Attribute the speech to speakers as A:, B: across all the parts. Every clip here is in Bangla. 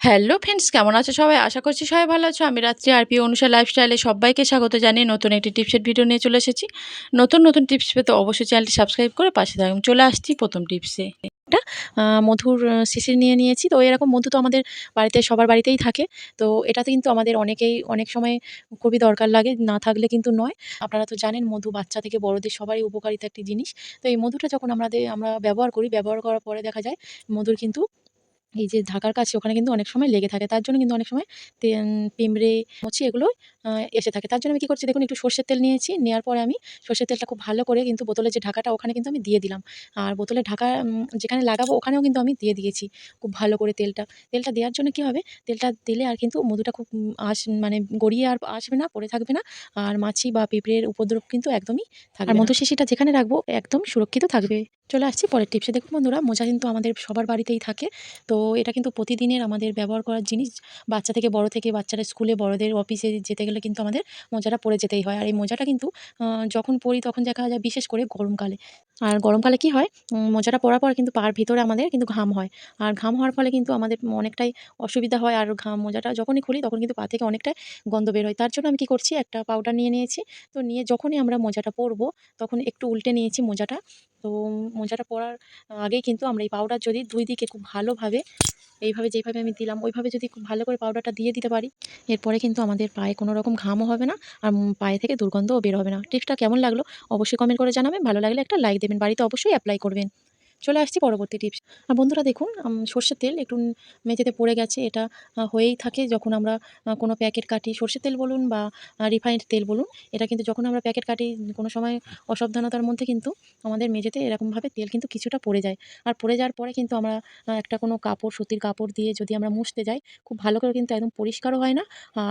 A: হ্যালো ফ্রেন্ডস কেমন আছো সবাই? আশা করছি সবাই ভালো আছো। আমি রাত্রি আরপি অনুষা লাইফস্টাইলে সবাইকে স্বাগত জানিয়ে নতুন একটি টিপসের ভিডিও নিয়ে চলে এসেছি। নতুন নতুন টিপস পেতে অবশ্যই চ্যানেলটি সাবস্ক্রাইব করে পাশে থাকুন। চলে আসছি প্রথম টিপসে একটা মধুর শিশির নিয়ে নিয়েছি। তো এরকম মধু তো আমাদের বাড়িতে, সবার বাড়িতেই থাকে। তো এটাতে কিন্তু আমাদের অনেকেই অনেক সময় খুবই দরকার লাগে, না থাকলে কিন্তু নয়। আপনারা তো জানেন, মধু বাচ্চা থেকে বড়দের সবারই উপকারিতা একটি জিনিস। তো এই মধুটা যখন আমাদের আমরা ব্যবহার করি, ব্যবহার করার পরে দেখা যায়, মধুর কিন্তু এই যে ঢাকার কাছে ওখানে কিন্তু অনেক সময় লেগে থাকে। তার জন্য কিন্তু অনেক সময় পিঁমড়ে, মুচি এগুলো এসে থাকে। তার জন্য আমি কি করছি দেখুন একটু সর্ষের তেল নিয়েছি। নেওয়ার পরে আমি সর্ষের তেলটা খুব ভালো করে কিন্তু বোতলের যে ঢাকাটা ওখানে কিন্তু আমি দিয়ে দিলাম। আর বোতলে ঢাকা যেখানে লাগাবো ওখানেও কিন্তু আমি দিয়ে দিয়েছি খুব ভালো করে তেলটা। তেলটা দেওয়ার জন্য কি হবে, তেলটা দিলে আর কিন্তু মধুটা খুব আস মানে গড়িয়ে আর আসবে না, পড়ে থাকবে না। আর মাছি বা পিঁপড়ের উপদ্রব কিন্তু একদমই থাকবে আর মধু শিশিটা যেখানে রাখব একদম সুরক্ষিত থাকবে। চলে আসছি পরের টিপসে। দেখুন বন্ধুরা মোজা কিন্তু আমাদের সবার বাড়িতেই থাকে। তো এটা কিন্তু প্রতিদিনের আমাদের ব্যবহার করার জিনিস। বাচ্চা থেকে বড় থেকে বাচ্চারা স্কুলে, বড়দের অফিসে যেতে গেলে কিন্তু আমাদের মোজাটা পরে যেতেই হয়। আর এই মোজাটা কিন্তু যখন পরি তখন দেখা যায় বিশেষ করে গরমকালে। আর গরমকালে কি হয় মোজাটা পরার পর কিন্তু পার ভিতরে আমাদের কিন্তু ঘাম হয়। আর ঘাম হওয়ার ফলে কিন্তু আমাদের অনেকটাই অসুবিধা হয়। আর ঘাম মোজাটা যখনই খুলি তখন কিন্তু পা থেকে অনেকটাই গন্ধ বের হয়। তার জন্য আমি কি করছি একটা পাউডার নিয়ে নিয়েছি। তো নিয়ে যখনই আমরা মোজাটা পরবো তখন একটু উল্টে নিয়েছি মোজাটা। তো মোজাটা পরার আগেই কিন্তু আমরা এই পাউডার যদি দুই দিকে খুব ভালোভাবে এইভাবে যেইভাবে আমি দিলাম ওইভাবে যদি খুব ভালো করে পাউডারটা দিয়ে দিতে পারি, এরপরে কিন্তু আমাদের পায়ে কোনো রকম ঘামও হবে না আর পায়ে থেকে দুর্গন্ধও বের হবে না। টিপসটা কেমন লাগল অবশ্যই কমেন্ট করে জানাবেন। ভালো লাগলে একটা লাইক দেবেন। বাড়িতে অবশ্যই অ্যাপ্লাই করবেন। চলে আসছি পরবর্তী টিপস। আর বন্ধুরা দেখুন সর্ষের তেল একটু মেঝেতে পড়ে গেছে। এটা হয়েই থাকে যখন আমরা কোনো প্যাকেট কাটি। সর্ষের তেল বলুন বা রিফাইন্ড তেল বলুন, এটা কিন্তু যখন আমরা প্যাকেট কাটি কোনো সময় অসাবধানতার মধ্যে কিন্তু আমাদের মেঝেতে এরকমভাবে তেল কিন্তু কিছুটা পড়ে যায়। আর পড়ে যাওয়ার পরে কিন্তু আমরা একটা কোনো কাপড় সুতির কাপড় দিয়ে যদি আমরা মুছতে যাই, খুব ভালো করে কিন্তু একদম পরিষ্কারও হয় না।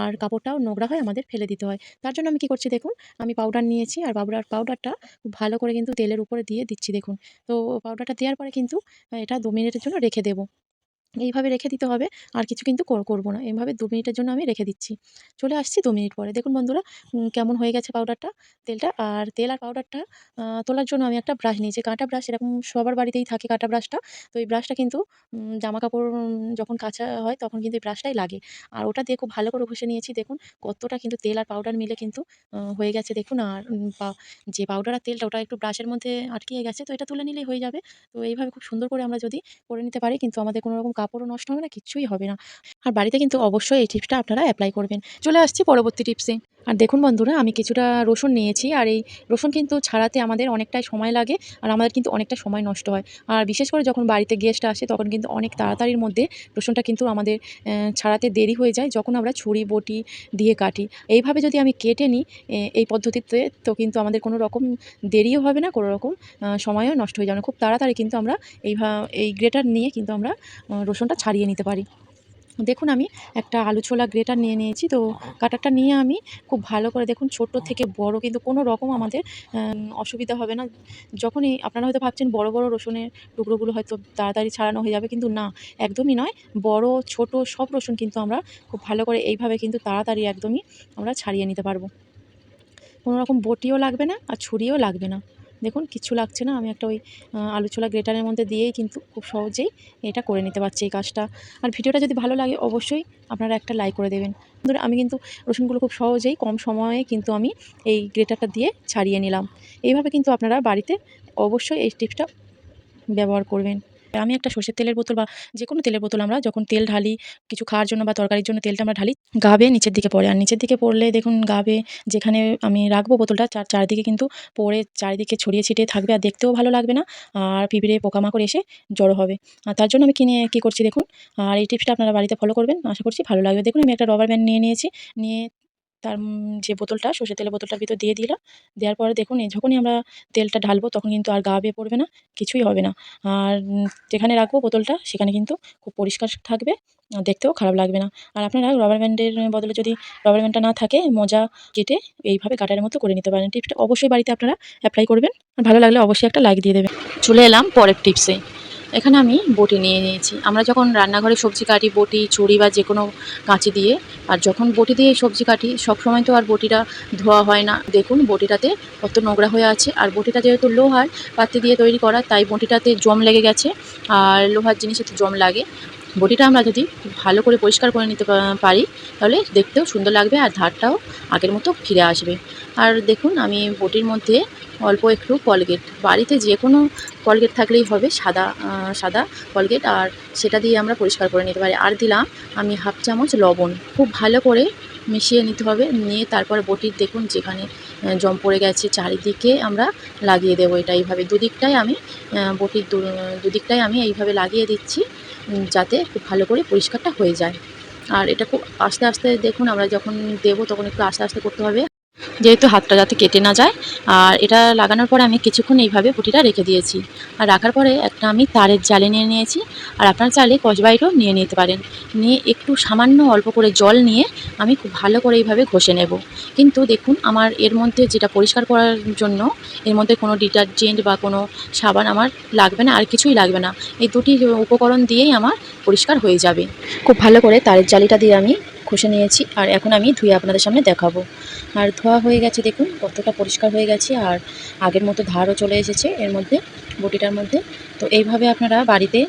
A: আর কাপড়টাও নোংরা হয় আমাদের ফেলে দিতে হয়। তার জন্য আমি কি করছি দেখুন, আমি পাউডার নিয়েছি আর পাউডার পাউডারটা খুব ভালো করে কিন্তু তেলের উপরে দিয়ে দিচ্ছি দেখুন। তো পাউডারটা দেওয়ার পরে কিন্তু এটা দু মিনিটের জন্য রেখে দেব। এইভাবে রেখে দিতে হবে। আর কিছু কিন্তু কর করব না। এভাবে দু মিনিটের জন্য আমি রেখে দিচ্ছি। চলে আসছি দু মিনিট পরে। দেখুন বন্ধুরা কেমন হয়ে গেছে পাউডারটা, তেলটা। আর তেল আর পাউডারটা তোলার জন্য আমি একটা ব্রাশ নিয়েছি। কাঁটা ব্রাশ এরকম সবার বাড়িতেই থাকে কাঁটা ব্রাশটা। তো এই ব্রাশটা কিন্তু জামা কাপড় যখন কাচা হয় তখন কিন্তু এই ব্রাশটাই লাগে। আর ওটা দিয়ে খুব ভালো করে ঘষে নিয়েছি দেখুন কতটা কিন্তু তেল আর পাউডার মিলে কিন্তু হয়ে গেছে দেখুন। আর যে পাউডার আর তেলটা ওটা একটু ব্রাশের মধ্যে আটকিয়ে গেছে। তো এটা তুলে নিলেই হয়ে যাবে। তো এইভাবে খুব সুন্দর করে আমরা যদি করে নিতে পারি কিন্তু আমাদের কোনো রকম কাপড়ও নষ্ট হবে না, কিছুই হবে না। আর বাড়িতে কিন্তু অবশ্যই এই টিপসটা আপনারা অ্যাপ্লাই করবেন। চলে আসছি পরবর্তী টিপসে। আর দেখুন বন্ধুরা আমি কিছুটা রসুন নিয়েছি। আর এই রসুন কিন্তু ছাড়াতে আমাদের অনেকটাই সময় লাগে। আর আমাদের কিন্তু অনেকটা সময় নষ্ট হয়। আর বিশেষ করে যখন বাড়িতে গেস্ট আসে তখন কিন্তু অনেক তাড়াতাড়ির মধ্যে রসুনটা কিন্তু আমাদের ছাড়াতে দেরি হয়ে যায় যখন আমরা ছুরি, বটি দিয়ে কাটি। এইভাবে যদি আমি কেটে নিই এই পদ্ধতিতে তো কিন্তু আমাদের কোনো রকম দেরিও হবে না, কোনো রকম সময়ও নষ্ট হয়ে যাবে না। খুব তাড়াতাড়ি কিন্তু আমরা এই গ্রেটার নিয়ে কিন্তু আমরা রসুনটা ছাড়িয়ে নিতে পারি। দেখুন আমি একটা আলু ছোলা গ্রেটার নিয়ে নিয়েছি। তো কাটারটা নিয়ে আমি খুব ভালো করে দেখুন ছোট থেকে বড় কিন্তু কোনো রকম আমাদের অসুবিধা হবে না। যখনই আপনারা হয়তো ভাবছেন বড়, বড় রসুনের টুকরোগুলো হয়তো তাড়াতাড়ি ছাড়ানো হয়ে যাবে। কিন্তু না, একদমই নয়। বড়, ছোট সব রসুন কিন্তু আমরা খুব ভালো করে এইভাবে কিন্তু তাড়াতাড়ি একদমই আমরা ছাড়িয়ে নিতে পারব কোনো রকম বটিও লাগবে না আর ছুরিও লাগবে না। দেখুন, কিছু লাগছে না। আমি একটা ওই আলু ছোলা গ্রেটারের মধ্যে দিয়েই কিন্তু খুব সহজেই এটা করে নিতে পারছি এই কাজটা। আর ভিডিওটা যদি ভালো লাগে, অবশ্যই আপনারা একটা লাইক করে দেবেন। ধরে আমি কিন্তু রসুনগুলো খুব সহজেই, কম সময়ে কিন্তু আমি এই গ্রেটারটা দিয়ে ছাড়িয়ে নিলাম। এইভাবে কিন্তু আপনারা বাড়িতে অবশ্যই এই টিপসটা ব্যবহার করবেন। আমি একটা সর্ষের তেলের বোতল বা যে কোনো তেলের বোতল আমরা যখন তেল ঢালি, কিছু খাওয়ার জন্য বা তরকারির জন্য তেলটা আমরা ঢালি, গা নিচের দিকে পড়ে। আর নিচের দিকে পড়লে দেখুন গা বেয়ে যেখানে আমি রাখব বোতলটা চার চারিদিকে কিন্তু পড়ে চারিদিকে ছড়িয়ে ছিটিয়ে থাকবে আর দেখতেও ভালো লাগবে না। আর পিঁপড়ে, পোকামাকড় এসে জড়ো হবে। আর তার জন্য আমি কিনে কী করছি দেখুন। আর এই টিপসটা আপনারা বাড়িতে ফলো করবেন। আশা করছি ভালো লাগবে। দেখুন আমি একটা রবার ব্যান্ড নিয়ে নিয়েছি। নিয়ে তার যে বোতলটা সর্ষের তেলের বোতলটার ভিতর দিয়ে দিলাম। দেওয়ার পরে দেখুন যখনই আমরা তেলটা ঢালবো তখন কিন্তু আর গা বেয়ে পড়বে না, কিছুই হবে না। আর যেখানে রাখব বোতলটা সেখানে কিন্তু খুব পরিষ্কার থাকবে। দেখতেও খারাপ লাগবে না। আর আপনারা রবার ব্যান্ডের বদলে যদি রবার ব্যান্ডটা না থাকে মোজা কেটে এইভাবে কাটারের মতো করে নিতে পারেন। টিপসটা অবশ্যই বাড়িতে আপনারা অ্যাপ্লাই করবেন। আর ভালো লাগলে অবশ্যই একটা লাইক দিয়ে দেবেন। চলে এলাম পরের টিপসে। এখানে আমি বটি নিয়ে নিয়েছি। আমরা যখন রান্নাঘরে সবজি কাটি বটি, ছুরি বা যে কোনো কাঁচি দিয়ে আর যখন বটি দিয়ে সবজি কাটি সবসময় তো আর বটিটা ধোয়া হয় না। দেখুন বটিটাতে কত নোংরা হয়ে আছে। আর বটিটা যেহেতু লোহার পাতি দিয়ে তৈরি করা তাই বটিটাতে জম লেগে গেছে। আর লোহার জিনিসে তো জম লাগে।
B: বটিটা আমরা যদি ভালো করে পরিষ্কার করে নিতে পারি, তাহলে দেখতেও সুন্দর লাগবে আর ধারটাও আগের মতো ফিরে আসবে। আর দেখুন, আমি বটির মধ্যে অল্প একটু কলগেট। বাড়িতে যে কোনো কলগেট থাকলেই হবে, সাদা সাদা কলগেট, আর সেটা দিয়ে আমরা পরিষ্কার করে নিতে পারি। আর দিলাম আমি হাফ চামচ লবণ। খুব ভালো করে মিশিয়ে নিতে হবে, নিয়ে তারপরে বটির দেখুন যেখানে জম পড়ে গেছে, চারিদিকে আমরা লাগিয়ে দেবো এটা এইভাবে। দুদিকটাই আমি বটির দুদিকটাই আমি এইভাবে লাগিয়ে দিচ্ছি। যাতে খুব ভালো করে পরিষ্কারটা হয়ে যায়। আর এটা খুব আস্তে আস্তে দেখুন, আমরা যখন দেবো তখন একটু আস্তে আস্তে করতে হবে। যেহেতু হাতটা যাতে কেটে না যায়, আর এটা লাগানোর পরে আমি কিছুক্ষণ এইভাবে পুঁটিটা রেখে দিয়েছি। আর রাখার পরে একটা আমি তারের জালে নিয়ে নিয়েছি, আর আপনার চাইলে কসবাইটও নিয়ে নিতে পারেন। নিয়ে একটু সামান্য অল্প করে জল নিয়ে আমি খুব ভালো করে এইভাবে ঘষে নেব। কিন্তু দেখুন, আমার এর মধ্যে যেটা পরিষ্কার করার জন্য, এর মধ্যে কোনো ডিটারজেন্ট বা কোনো সাবান আমার লাগবে না, আর কিছুই লাগবে না। এই দুটি উপকরণ দিয়েই আমার পরিষ্কার হয়ে যাবে। খুব ভালো করে তারের জালিটা দিয়ে আমি ঘষে নিয়েছি আর এখন আমি ধুয়ে আপনাদের সামনে দেখাবো। আর ধোয়া হয়ে গেছে দেখুন, কতটা পরিষ্কার হয়ে গেছে আর আগের মতো ধারও চলে এসেছে এর মধ্যে, বটিটার মধ্যে। তো এইভাবে আপনারা বাড়িতে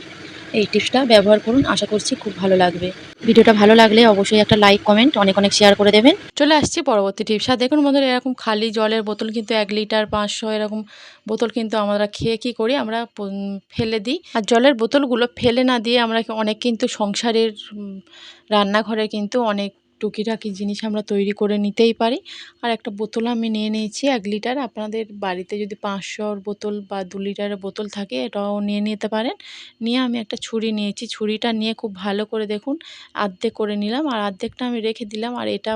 B: এই টিপসটা ব্যবহার করুন, আশা করছি খুব ভালো লাগবে। ভিডিওটা ভালো লাগলে অবশ্যই একটা লাইক কমেন্ট অনেক অনেক শেয়ার করে দেবেন। চলে আসছি পরবর্তী টিপসা দেখুন বন্ধুরা, এরকম খালি জলের বোতল কিন্তু এক লিটার পাঁচশো এরকম বোতল কিন্তু আমরা খেয়ে কী করি? আমরা ফেলে দিই। আর জলের বোতলগুলো ফেলে না দিয়ে আমরা অনেক কিন্তু সংসারের রান্নাঘরে কিন্তু অনেক টুকিটাকি জিনিস আমরা তৈরি করে নিতেই পারি। আর একটা বোতল আমি নিয়ে নিয়েছি, এক লিটার। আপনাদের বাড়িতে যদি পাঁচশোর বোতল বা দু লিটারের বোতল থাকে, এটাও নিয়ে নিতে পারেন। নিয়ে আমি একটা ছুরি নিয়েছি। ছুরিটা নিয়ে খুব ভালো করে দেখুন, আর্ধেক করে নিলাম। আর আর্ধেকটা আমি রেখে দিলাম। আর এটা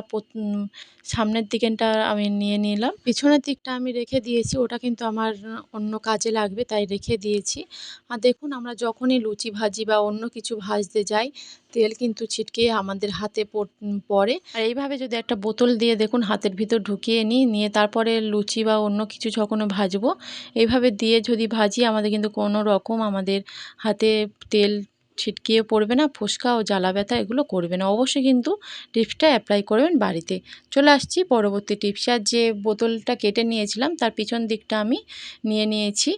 B: সামনের দিকেরটা আমি নিয়ে নিলাম। পিছনের দিকটা আমি রেখে দিয়েছি। ওটা কিন্তু আমার অন্য কাজে লাগবে, তাই রেখে দিয়েছি। আর দেখুন, আমরা যখনই লুচি ভাজি বা অন্য কিছু ভাজতে যাই তেল কিন্তু ছিটকে আমাদের হাতে পড়- আর এইভাবে যদি একটা বোতল দিয়ে দেখুন, হাতের ভিতর ঢুকিয়ে নিই, নিয়ে তারপরে লুচি বা অন্য কিছু যখন ভাজবো, এইভাবে দিয়ে যদি ভাজি, আমাদের কিন্তু কোনো রকম আমাদের হাতে তেল ছিটকিয়ে পড়বে না, ফুসকা ও জ্বালা ব্যথা এগুলো করবে না। অবশ্যই কিন্তু টিপসটা অ্যাপ্লাই করবেন বাড়িতে। চলে আসছি পরবর্তী টিপস। আর যে বোতলটা কেটে নিয়েছিলাম, তার পিছন দিকটা আমি নিয়ে নিয়েছি।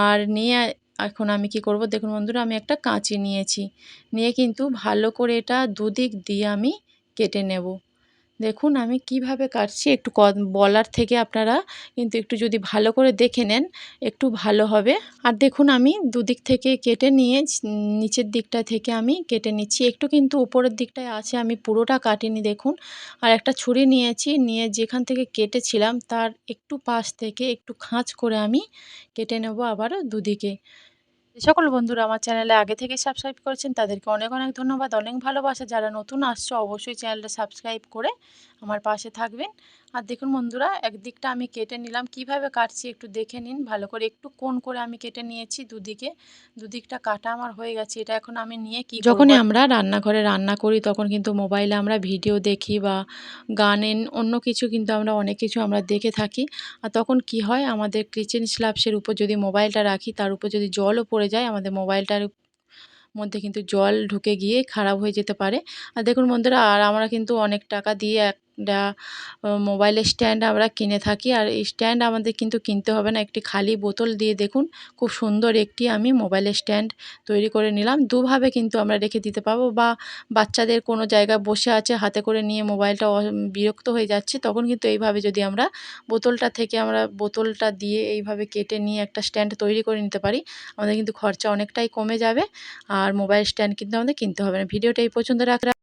B: আর নিয়ে এখন আমি কি করব? দেখুন বন্ধুরা, আমি একটা কাঁচি নিয়েছি। নিয়ে কিন্তু ভালো করে এটা দুদিক দিয়ে আমি কেটে নেব। দেখুন, আমি কীভাবে কাটছি একটু বলার থেকে আপনারা কিন্তু একটু যদি ভালো করে দেখে নেন, একটু ভালো হবে। আর দেখুন, আমি দুদিক থেকে কেটে নিয়ে নিচের দিকটা থেকে আমি কেটে নিচ্ছি। একটু কিন্তু উপরের দিকটায় আছে, আমি পুরোটা কাটিনি, দেখুন। আর একটা ছুরি নিয়েছি, নিয়ে যেখান থেকে কেটেছিলাম, তার একটু পাশ থেকে একটু খাঁচ করে আমি কেটে নেব আবার দুদিকে। যে সকল বন্ধুরা আমার চ্যানেলে আগে থেকে সাবস্ক্রাইব করেছেন, তাদেরকে অনেক অনেক ধন্যবাদ। অনেক ভালোবাসা। যারা নতুন আসছো, অবশ্যই চ্যানেলটা সাবস্ক্রাইব করে আমার পাশে থাকবেন। আর দেখুন বন্ধুরা একদিকটা আমি কেটে নিলাম। কীভাবে কাটছি একটু দেখে নিন। ভালো করে একটু কোন করে আমি কেটে নিয়েছি দুদিকে। দুদিকটা কাটা আমার হয়ে গেছে। এটা এখন আমি নিয়ে কি যখনই আমরা রান্নাঘরে রান্না করি তখন কিন্তু মোবাইলে আমরা ভিডিও দেখি বা গানেন অন্য কিছু কিন্তু আমরা অনেক কিছু আমরা দেখে থাকি। আর তখন কি হয়? আমাদের কিচেন স্ল্যাবসের উপর যদি মোবাইলটা রাখি তার উপর যদি জলও পড়ে যায় আমাদের মোবাইলটার মধ্যে কিন্তু জল ঢুকে গিয়ে খারাপ হয়ে যেতে পারে। আর দেখুন বন্ধুরা আর আমরা কিন্তু অনেক টাকা দিয়ে আহ, মোবাইলের স্ট্যান্ড আমরা কিনে থাকি। আর এই স্ট্যান্ড আমাদের কিন্তু কিনতে হবে না। একটি খালি বোতল দিয়ে দেখুন, খুব সুন্দর একটি আমি মোবাইলের স্ট্যান্ড তৈরি করে নিলাম। দুভাবে কিন্তু আমরা রেখে দিতে পারব বা বাচ্চাদের কোনো জায়গায় বসে আছে, হাতে করে নিয়ে মোবাইলটা বিরক্ত হয়ে যাচ্ছে, তখন কিন্তু এইভাবে যদি আমরা বোতলটা থেকে আমরা বোতলটা দিয়ে এইভাবে কেটে নিয়ে একটা স্ট্যান্ড তৈরি করে নিতে পারি, আমাদের কিন্তু খরচা অনেকটাই কমে যাবে। আর মোবাইল স্ট্যান্ড কিন্তু আমাদের কিনতে হবে না। ভিডিওটা এই পর্যন্ত রাখ